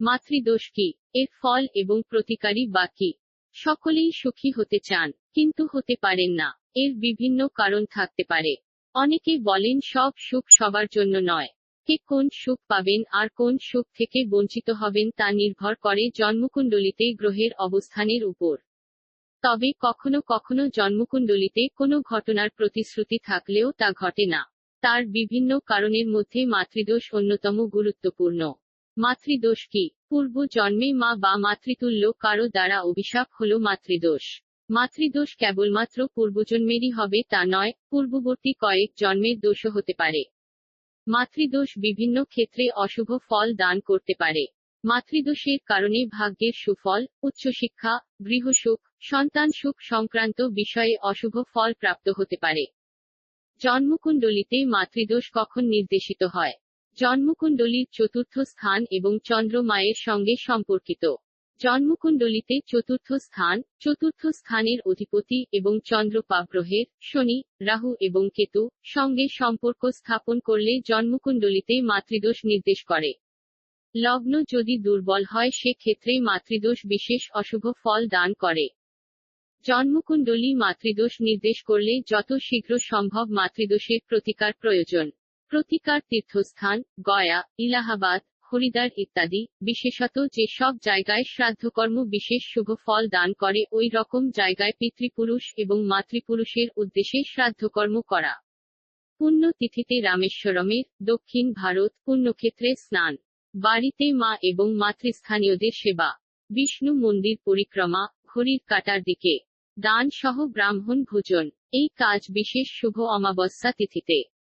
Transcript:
মাতৃদোষ কি? এর ফল এবং প্রতিকারী বা কি? সকলেই সুখী হতে চান, কিন্তু হতে পারেন না। এর বিভিন্ন কারণ থাকতে পারে। অনেকে বলেন সব সুখ সবার জন্য নয়। কে কোন সুখ পাবেন আর কোন সুখ থেকে বঞ্চিত হবেন তা নির্ভর করে জন্মকুণ্ডলিতে গ্রহের অবস্থানের উপর। তবে কখনো কখনো জন্মকুণ্ডলিতে কোনো ঘটনার প্রতিশ্রুতি থাকলেও তা ঘটে না। তার বিভিন্ন কারণের মধ্যে মাতৃদোষ অন্যতম গুরুত্বপূর্ণ। মাতৃদোষ কি? পূর্ব জন্মে মা বা মাতৃতুল্য, কারও দ্বারা অভিশাপ হল মাতৃদোষ। মাতৃদোষ কেবলমাত্র পূর্বজন্মেরই হবে তা নয়, পূর্ববর্তী কয়েক জন্মের দোষও হতে পারে। মাতৃদোষ বিভিন্ন ক্ষেত্রে অশুভ ফল দান করতে পারে। মাতৃদোষের কারণে ভাগ্যের সুফল, উচ্চশিক্ষা গৃহসুখ সন্তান সুখ সংক্রান্ত বিষয়ে অশুভ ফল প্রাপ্ত হতে পারে। জন্মকুণ্ডলিতে মাতৃদোষ কখন নির্দেশিত হয়? জন্মকুণ্ডলীর চতুর্থ স্থান এবং চন্দ্র মায়ের সঙ্গে সম্পর্কিত। জন্মকুণ্ডলিতে চতুর্থ স্থান, চতুর্থ স্থানের অধিপতি এবং চন্দ্র পাগ্রহের শনি, রাহু এবং কেতু, সঙ্গে সম্পর্ক স্থাপন করলে জন্মকুণ্ডলিতে মাতৃদোষ নির্দেশ করে। লগ্ন যদি দুর্বল হয় সে ক্ষেত্রে মাতৃদোষ বিশেষ অশুভ ফল দান করে। জন্মকুণ্ডলী মাতৃদোষ নির্দেশ করলে যত শীঘ্র সম্ভব মাতৃদোষের প্রতিকার প্রয়োজন। প্রতিকার, তীর্থস্থান, গয়া, ইলাহাবাদ, হরিদ্বার ইত্যাদি, বিশেষত যে সব জায়গায় শ্রাদ্ধকর্ম বিশেষ শুভ ফল দান করে, ওই রকম জায়গায় পিতৃপুরুষ এবং মাতৃপুরুষের উদ্দেশ্যে শ্রাদ্ধকর্ম করা। পুণ্যতিথিতে রামেশ্বরমের দক্ষিণ ভারত, পুণ্যক্ষেত্রে স্নান। বাড়িতে মা এবং মাতৃস্থানীয়দের সেবা। বিষ্ণু মন্দির পরিক্রমা, ঘড়ির কাটার দিকে। দান সহ ব্রাহ্মণ ভোজন। এই কাজ বিশেষ শুভ অমাবস্যা তিথিতে।